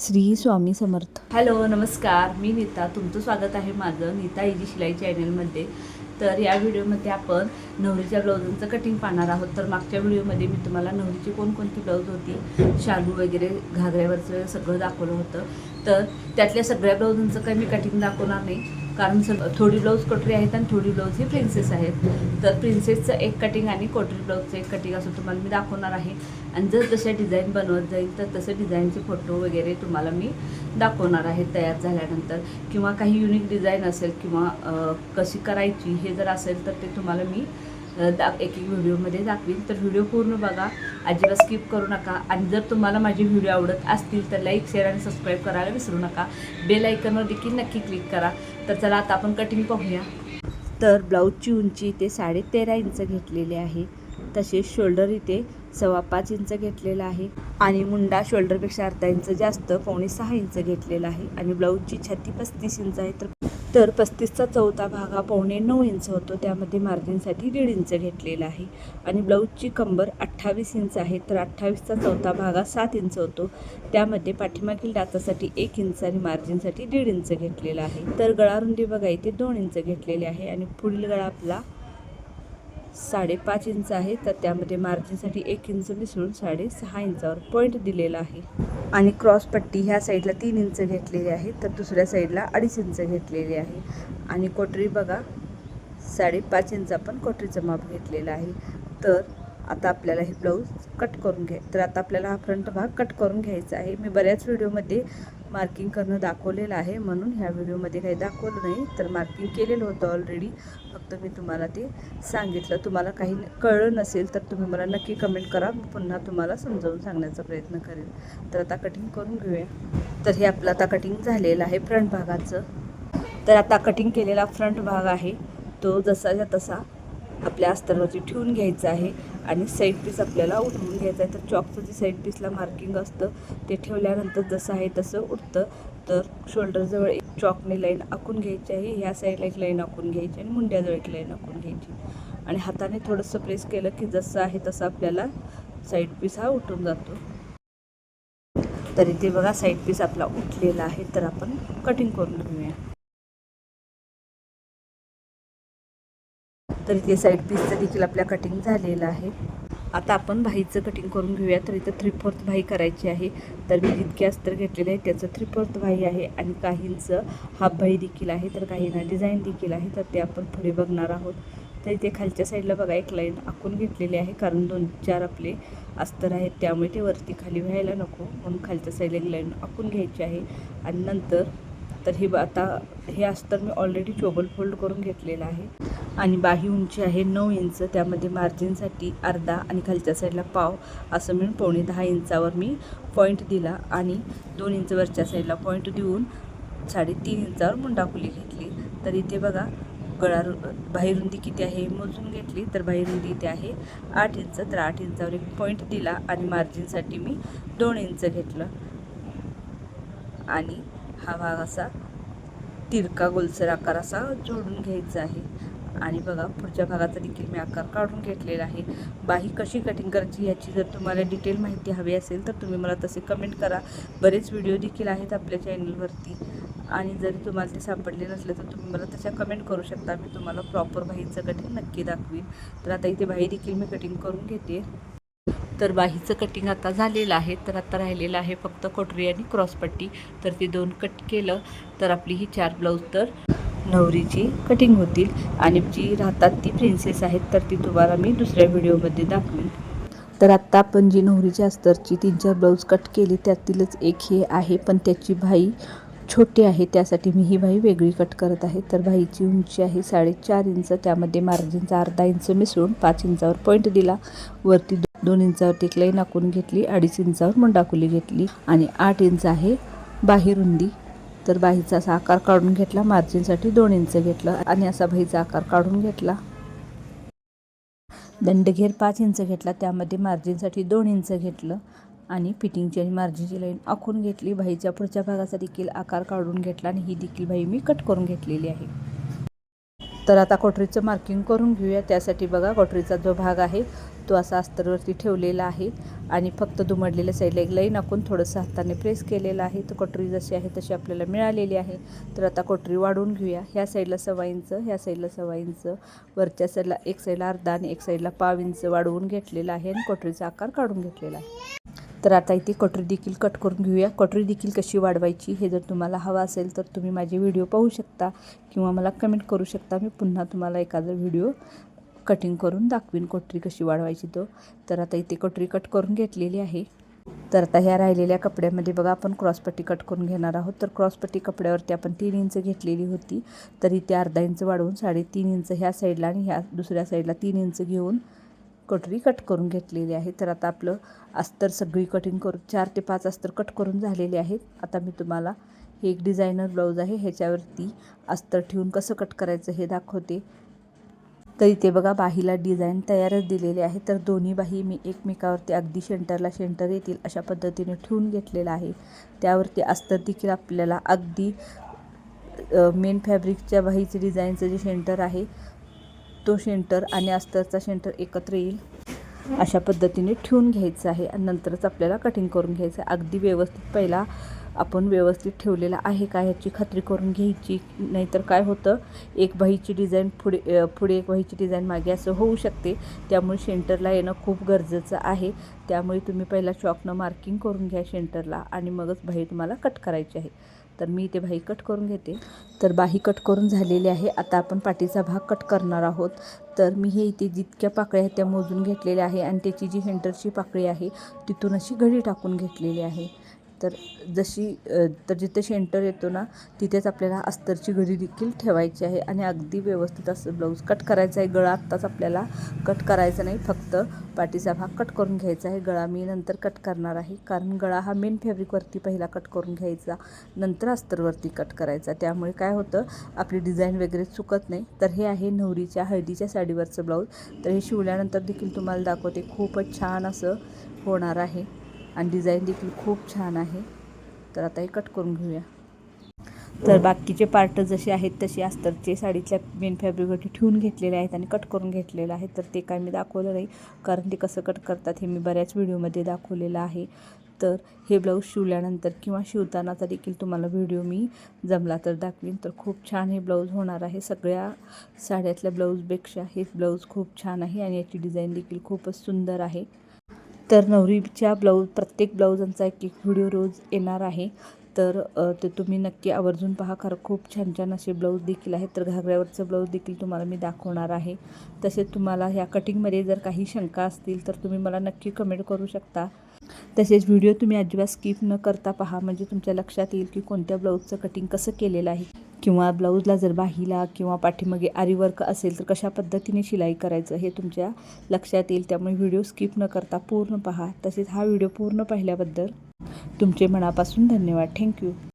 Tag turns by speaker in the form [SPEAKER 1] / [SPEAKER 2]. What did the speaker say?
[SPEAKER 1] Shri Swami Samarth.
[SPEAKER 2] Hello नमस्कार. मी नीता. तुमचं स्वागत आहे माझं नीता इजी शिलाई चॅनलमध्ये. तर या व्हिडिओमध्ये आपण नवरीच्या ब्लाऊजांचं कटिंग पाहणार आहोत. तर मागच्या व्हिडिओमध्ये मी तुम्हाला नवरीची कोणकोणती ब्लाऊज होती शालू वगैरे घागऱ्यावरचं सगळं दाखवलं होतं. तर त्यातल्या सगळ्या ब्लाऊजांचं काही मी कटिंग दाखवणार नाही. कारण सर थोडी ब्लाऊज कोटरी आहेत आणि थोडी ब्लाऊज ही प्रिन्सेस आहेत. तर प्रिन्सेसचं एक कटिंग आणि कोटरी ब्लाऊजचं एक कटिंग असं तुम्हाला मी दाखवणार आहे. आणि जर जशा डिझाईन बनवत जाईल तर तसे डिझाईनचे फोटो वगैरे तुम्हाला मी दाखवणार आहे तयार झाल्यानंतर. किंवा काही युनिक डिझाईन असेल किंवा कशी करायची हे जर असेल तर ते तुम्हाला मी दा एक एक व्हिडिओमध्ये दाखवीन. तर व्हिडिओ पूर्ण बघा. अजिबात स्किप करू नका. आणि जर तुम्हाला माझे व्हिडिओ आवडत असतील तर लाईक शेअर आणि सबस्क्राईब करायला विसरू नका. बेल आयकनवर देखील नक्की क्लिक करा. तर चला आता आपण कटिंग पाहूया. तर ब्लाऊजची उंची ते साडेतेरा इंच घेतलेली आहे. तसेच शोल्डर इथे सव्वा पाच इंच घेतलेला आहे. आणि मुंडा शोल्डरपेक्षा अर्धा इंच जास्त पावणे सहा इंच घेतलेला आहे. आणि ब्लाऊजची छाती पस्तीस इंच आहे. तर तर पस्तीसचा चौथा भाग हा पावणे नऊ इंच होतो. त्यामध्ये मार्जिनसाठी दीड इंच घेतलेला आहे. आणि ब्लाऊजची कंबर अठ्ठावीस इंच आहे. तर अठ्ठावीसचा चौथा भाग हा सात इंच होतो. त्यामध्ये पाठीमागील डाचासाठी एक इंच आणि मार्जिनसाठी दीड इंच घेतलेला आहे. तर गळारुंदी बघा इथे दोन इंच घेतलेले आहे. आणि पुढील गळा आपला साडेपाच इंच आहे तर त्यामध्ये मार्जिनसाठी एक इंच मिसळून साडेसहा इंचावर पॉईंट दिलेला आहे. आणि क्रॉस पट्टी ह्या साईडला तीन इंच घेतलेली आहे तर दुसऱ्या साईडला अडीच इंच घेतलेली आहे. आणि कोटरी बघा साडेपाच इंच आपण कोटरीचं माप घेतलेलं आहे. तर आता आपल्याला हे ब्लाऊज कट करून घ्या. तर आता आपल्याला हा फ्रंट भाग कट करून घ्यायचा आहे. मी बऱ्याच व्हिडिओमध्ये मार्किंग करणं दाखवलेलं आहे. म्हणून ह्या व्हिडिओमध्ये काही दाखवलं नाही तर मार्किंग केलेलं होतं ऑलरेडी फक्त मी तुम्हाला ते सांगितलं. तुम्हाला काही कळलं नसेल तर तुम्ही मला नक्की कमेंट करा. मी पुन्हा तुम्हाला समजावून सांगण्याचा प्रयत्न करेन. तर आता कटिंग करून घेऊया. तर हे आपलं आता कटिंग झालेलं आहे फ्रंट भागाचं. तर आता कटिंग केलेला फ्रंट भाग आहे. तो जसाच्या तसा आपल्या अस्तरवरती ठेवून घ्यायचं आहे आणि साईड पीस आपल्याला उठवून घ्यायचं आहे. तर चॉकचं जे साईड पीसला मार्किंग असतं ते ठेवल्यानंतर जसं आहे तसं उठतं. तर शोल्डरजवळ एक चॉकने लाईन आखून घ्यायची आहे. ह्या साईडला एक लाईन आखून घ्यायची आणि मुंड्याजवळ एक लाईन आखून घ्यायची. आणि हाताने थोडंसं प्रेस केलं की जसं आहे तसं आपल्याला साईड पीस हा उठून जातो. तर इथे बघा साईड पीस आपला उठलेला आहे. तर आपण कटिंग करून घेऊया. तर इथे साईड पीसचं देखील आपल्या कटिंग झालेलं आहे. आता आपण भाईचं कटिंग करून घेऊया. तर इथं थ्री फोर्थ भाई करायची आहे. तर मी जितके अस्तर घेतलेले आहे त्याचं थ्री फोर्थ भाई आहे आणि काहींचं हाफ भाई देखील आहे. तर काहींना डिझाईन देखील आहे. तर ते आपण पुढे बघणार आहोत. तर इथे खालच्या साईडला बघा एक लाईन आखून घेतलेली आहे. कारण दोन चार आपले अस्तर आहेत. त्यामुळे ते वरती खाली व्हायला नको. म्हणून खालच्या साईडला एक लाईन आखून घ्यायची आहे. आणि नंतर तर हे ब- आता हे अस्तर मी ऑलरेडी चोबल फोल्ड करून घेतलेलं आहे. आणि बाही उंची आहे नऊ इंच त्यामध्ये मार्जिनसाठी अर्धा आणि खालच्या साईडला पाव असं मिळून पावणे दहा इंचावर मी पॉईंट दिला आणि दोन इंच वरच्या साईडला पॉईंट देऊन साडेतीन इंचावर मुंडाकुली घेतली. तर इथे बघा गळा बाहेरुंदी किती आहे मोजून घेतली. तर बाहेरुंदी इथे आहे आठ इंच तर आठ इंचावर एक पॉईंट दिला आणि मार्जिनसाठी मी दोन इंच घेतलं. आणि हा भाग असा तिरका गोलसर आकार असा जोडून घ्यायचा आहे. आणि बघा पुढच्या भागाचा देखील मी आकार काढून घेतलेला आहे. बाही कशी कटिंग करायची याची जर तुम्हाला डिटेल माहिती हवी असेल तर तुम्ही मला तसे कमेंट करा. बरेच व्हिडिओ देखील आहेत आपल्या चॅनलवरती आणि जरी तुम्हाला ते सापडले नसले तर तुम्ही मला तशा कमेंट करू शकता. मी तुम्हाला प्रॉपर बाहीचं कटिंग नक्की दाखवीन. तर आता इथे बाही देखील मी कटिंग करून घेते. तर बाहीचं कटिंग आता झालेलं आहे तर आता राहिलेलं आहे फक्त कोटरी आणि क्रॉसपट्टी तर ती दोन कट केलं तर आपली ही चार ब्लाऊज तर नवरीची कटिंग होतील. आणि जी राहतात ती प्रिन्सेस आहेत तर ती तुम्हाला मी दुसऱ्या व्हिडिओमध्ये दाखवेन. तर आत्ता आपण जी नवरीची अस्तरची तीन चार ब्लाऊज कट केली त्यातीलच एक हे आहे पण त्याची भाई छोटी आहे त्यासाठी मी ही भाई वेगळी कट करत आहे. तर भाईची उंची आहे साडेचार इंच त्यामध्ये मार्जिनचा अर्धा इंच मिसळून पाच इंचावर पॉईंट दिला. वरती दोन इंचावरती एक लाईन आखून घेतली अडीच इंचावर मुंडाकुली घेतली आणि आठ इंच आहे बाहिरुंदी तर बाहीचा असा आकार काढून घेतला मार्जिनसाठी दोन इंच घेतलं आणि असा बाहीचा आकार काढून घेतला. दंडघेर पाच इंच घेतला त्यामध्ये मार्जिनसाठी दोन इंच घेतलं आणि फिटिंगची आणि मार्जिनची लाईन आखून घेतली. बाईच्या पुढच्या भागाचा देखील आकार काढून घेतला आणि ही देखील बाई मी कट करून घेतलेली आहे. तर आता कोटरीचं मार्किंग करून घेऊया. त्यासाठी बघा कोटरीचा जो भाग आहे तो असा अस्तरवरती ठेवलेला आहे आणि फक्त दुमडलेल्या साईडला एक लाईन आखून थोडंसं हाताने प्रेस केलेलं आहे. तर कटोरी जशी आहे तशी आपल्याला मिळालेली आहे. तर आता कटोरी वाढवून घेऊया. ह्या साईडला सव्वा इंच ह्या साईडला सव्वा इंच वरच्या साईडला एक साईडला अर्धा आणि एक साईडला पाव इंच वाढवून घेतलेला आहे आणि कटोरीचा आकार काढून घेतलेला आहे. तर आता इथे कटोरी देखील कट करून घेऊया. कटोरी देखील कशी वाढवायची हे जर तुम्हाला हवं असेल तर तुम्ही माझे व्हिडिओ पाहू शकता किंवा मला कमेंट करू शकता. मी पुन्हा तुम्हाला एखादा व्हिडिओ कटिंग करून दाखवीन कटोरी कशी वाढवायची तो. तर आता इथे कटोरी कट करून घेतलेली आहे. तर आता ह्या राहिलेल्या कपड्यामध्ये बघा आपण क्रॉसपट्टी कट करून घेणार आहोत. तर क्रॉसपट्टी कपड्यावरती आपण तीन इंच घेतलेली होती. तर इथे अर्धा इंच वाढवून साडेतीन इंच ह्या साईडला आणि ह्या दुसऱ्या साईडला तीन इंच घेऊन कटोरी कट करून घेतलेली आहे. तर आता आपलं अस्तर सगळी कटिंग करून चार ते पाच अस्तर कट करून झालेले आहेत. आता मी तुम्हाला हे एक डिझायनर ब्लाऊज आहे. ह्याच्यावरती अस्तर ठेवून कसं कट करायचं हे दाखवते. तर इथे बघा बाहीला डिझाईन तयारच दिलेली आहे तर दोन्ही बाही मी एकमेकावरती अगदी शेंटरला शेंटर येतील अशा पद्धतीने ठेवून घेतलेलं आहे. त्यावरती अस्तर देखील आपल्याला अगदी मेन फॅब्रिकच्या बाहीचे डिझाईनचं जे शेंटर आहे तो शेंटर आणि अस्तरचा शेंटर एकत्र येईल अशा पद्धतीने ठेवून घ्यायचं आहे. आणि नंतरच आपल्याला कटिंग करून घ्यायचं आहे. अगदी व्यवस्थित पहिला आपण व्यवस्थित ठेवलेला आहे का ह्याची खात्री करून घ्यायची नाहीतर काय होतं? एक बाहीची डिझाईन पुढे पुढे एक बाहीची डिझाईन मागे असं होऊ शकते. त्यामुळे शेंटरला येणं खूप गरजेचं आहे. त्यामुळे तुम्ही पहिला चॉकनं मार्किंग करून घ्या शेंटरला आणि मगच बाही तुम्हाला कट करायची आहे. तर मी इथे बाही कट करून घेते. तर बाही कट करून झालेली आहे. आता आपण पाठीचा भाग कट करणार आहोत. तर मी हे इथे जितक्या पाकळ्या आहेत त्या मोजून घेतलेल्या आहे आणि त्याची जी हेंटरची पाकळी आहे तिथून अशी घडी टाकून घेतलेली आहे. तर जशी तर जिथे शेंटर येतो ना तिथेच आपल्याला अस्तरची घडी देखील ठेवायची आहे आणि अगदी व्यवस्थित असं ब्लाऊज कट करायचा आहे. गळा आत्ताच आपल्याला कट करायचा नाही फक्त पाठीचा भाग कट करून घ्यायचा आहे. गळा मी नंतर कट करणार आहे कारण गळा हा मेन फॅब्रिकवरती पहिला कट करून घ्यायचा नंतर अस्तरवरती कट करायचा. त्यामुळे काय होतं आपली डिझाईन वगैरे चुकत नाही. तर हे आहे नवरीच्या हळदीच्या साडीवरचं ब्लाऊज तर हे शिवल्यानंतर देखील तुम्हाला दाखवते खूपच छान असं होणार आहे. आणि डिझाईन देखील खूप छान आहे. तर आता हे कट करून घेऊया. तर बाकीचे पार्ट जसे आहेत तसे अस्तरचे साडीच्या मेन फॅब्रिकवरती ठेवून घेतलेले आहेत आणि कट करून घेतलेलं आहे तर ते काय मी दाखवलं नाही कारण ते कसं कट करतात हे मी बऱ्याच व्हिडिओमध्ये दाखवलेलं आहे. तर हे ब्लाऊज शिवल्यानंतर किंवा शिवतानाचा देखील तुम्हाला व्हिडिओ मी जमला तर दाखवीन. तर खूप छान हे ब्लाऊज होणार आहे. सगळ्या साड्यातल्या ब्लाऊजपेक्षा हे ब्लाऊज खूप छान आहे आणि याची डिझाईन देखील खूपच सुंदर आहे. तर नवरीच्या ब्लाऊज प्रत्येक ब्लाऊजांचा एक एक व्हिडिओ रोज येणार आहे. तर ते तुम्ही नक्की आवर्जून पहा. खरं खूप छान छान असे ब्लाऊज देखील आहेत. तर घागऱ्यावरचं ब्लाऊज देखील तुम्हाला मी दाखवणार आहे. तसेच तुम्हाला ह्या कटिंगमध्ये जर काही शंका असतील तर तुम्ही मला नक्की कमेंट करू शकता. तसेच व्हिडिओ तुम्ही अजिबात स्किप न करता पहा. म्हणजे तुमच्या लक्षात येईल की कोणत्या ब्लाऊजचं कटिंग कसं केलेलं आहे. किंवा ब्लाऊजला जर बाहीला किंवा पाठीमागे आरीवर्क असेल तर कशा पद्धतीने शिलाई करायचं हे तुमच्या लक्षात येईल. त्यामुळे व्हिडिओ स्किप न करता पूर्ण पहा. तसेच हा व्हिडिओ पूर्ण पाहिल्याबद्दल तुमचे मनापासून धन्यवाद. थँक्यू.